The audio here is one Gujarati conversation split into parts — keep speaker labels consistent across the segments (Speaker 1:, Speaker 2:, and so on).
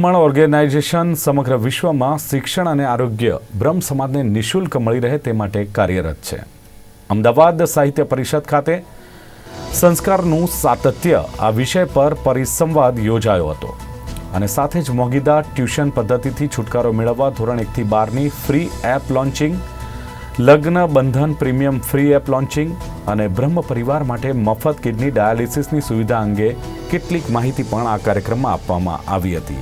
Speaker 1: બ્રહ્મણ ઓર્ગેનાઇઝેશન સમગ્ર વિશ્વમાં શિક્ષણ અને આરોગ્ય બ્રહ્મ સમાજને નિઃશુલ્ક મળી રહે તે માટે કાર્યરત છે. અમદાવાદ સાહિત્ય પરિષદ ખાતે સંસ્કારનું સાતત્ય આ વિષય પર પરિસંવાદ યોજાયો હતો અને સાથે જ મોંઘીદાર ટ્યુશન પદ્ધતિથી છુટકારો મેળવવા ધોરણ એકથી બારની ફ્રી એપ લોન્ચિંગ, લગ્ન બંધન પ્રીમિયમ ફ્રી એપ લોન્ચિંગ અને બ્રહ્મ પરિવાર માટે મફત કિડની ડાયાલિસિસની સુવિધા અંગે કેટલીક માહિતી પણ આ કાર્યક્રમમાં આપવામાં આવી હતી.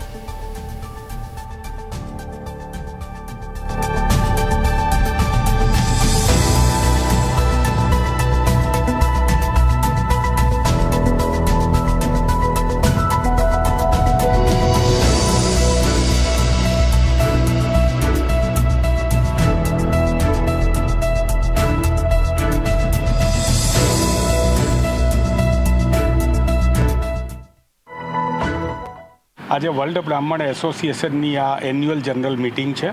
Speaker 2: આજે વર્લ્ડ બ્રાહ્મણ એસોસિએશનની આ એન્યુઅલ જનરલ મિટિંગ છે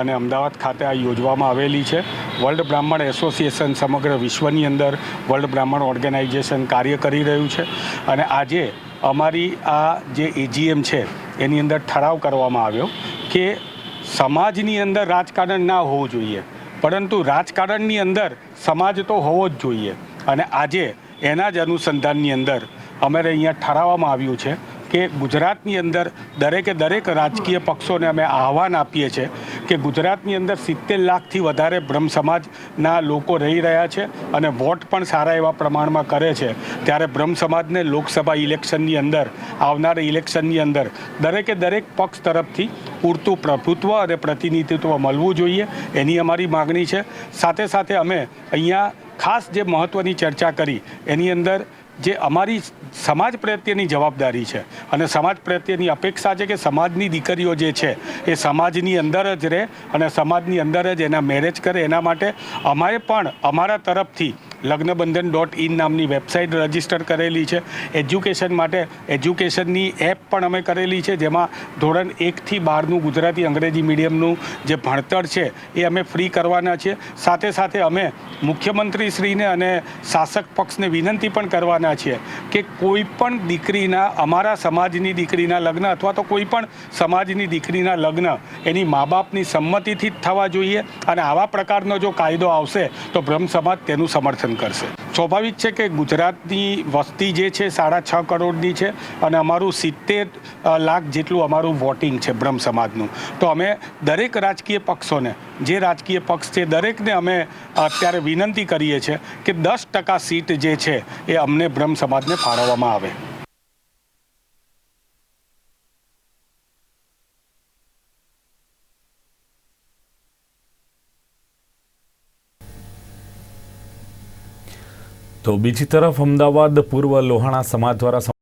Speaker 2: અને અમદાવાદ ખાતે આ યોજવામાં આવેલી છે. વર્લ્ડ બ્રાહ્મણ એસોસિએશન સમગ્ર વિશ્વની અંદર વર્લ્ડ બ્રાહ્મણ ઓર્ગેનાઇઝેશન કાર્ય કરી રહ્યું છે અને આજે અમારી આ જે એજીએમ છે એની અંદર ઠરાવ કરવામાં આવ્યો કે સમાજની અંદર રાજકારણ ના હોવું જોઈએ, પરંતુ રાજકારણની અંદર સમાજ તો હોવો જ જોઈએ. અને આજે એના જ અનુસંધાનની અંદર અમારે અહીંયા ઠરાવવામાં આવ્યું છે કે ગુજરાતની અંદર દરેકે દરેક રાજકીય પક્ષોને અમે આહવાન આપીએ છીએ કે ગુજરાતની અંદર સિત્તેર લાખથી વધારે બ્રહ્મ સમાજના લોકો રહી રહ્યા છે અને વોટ પણ સારા એવા પ્રમાણમાં કરે છે. ત્યારે બ્રહ્મ સમાજને લોકસભા ઇલેક્શનની અંદર, આવનાર ઇલેક્શનની અંદર દરેકે દરેક પક્ષ તરફથી પૂરતું પ્રભુત્વ અને પ્રતિનિધિત્વ મળવું જોઈએ એની અમારી માગણી છે. સાથે સાથે અમે અહીંયા ખાસ જે મહત્ત્વની ચર્ચા કરી એની અંદર જે અમારી સમાજ પ્રત્યેની જવાબદારી છે અને સમાજ પ્રત્યેની અપેક્ષા છે કે સમાજની દીકરીઓ જે છે એ સમાજની અંદર જ રહે અને સમાજની અંદર જ એના મેરેજ કરે એના માટે અમારે પણ અમારા તરફથી લગ્નબંધન ડોટ ઇન નામની વેબસાઇટ રજિસ્ટર કરેલી છે. એજ્યુકેશન માટે એજ્યુકેશનની એપ પણ અમે કરેલી છે, જેમાં ધોરણ એકથી બારનું ગુજરાતી અંગ્રેજી મીડિયમનું જે ભણતર છે, એ અમે ફ્રી કરવાના છીએ. સાથે સાથે અમે મુખ્યમંત્રીશ્રીને અને શાસક પક્ષને વિનંતી પણ કરવાના છીએ કે કોઈ પણ દીકરીના, અમારા સમાજની દીકરીના લગ્ન અથવા તો કોઈ પણ સમાજની દીકરીના લગ્ન એની મા બાપની સંમતિથી જ થવા જોઈએ અને આવા પ્રકારનો જો કાયદો આવશે, તો બ્રહ્મ સમાજ તેનું સમર્થન કરશે. સ્વાભાવિક છે કે ગુજરાતની વસ્તી જે છે, સાડા છ કરોડની છે અને અમારું સિત્તેર લાખ જેટલું અમારું વોટિંગ છે બ્રહ્મ સમાજનું. તો અમે દરેક રાજકીય પક્ષોને, જે રાજકીય પક્ષ છે, દરેકને અમે અત્યારે વિનંતી કરીએ છીએ કે દસ ટકા સીટ જે છે, એ અમને બ્રહ્મ સમાજને ફાળવવામાં આવે.
Speaker 1: તો બીજી તરફ અમદાવાદ પૂર્વ લોહાણા સમાજ દ્વારા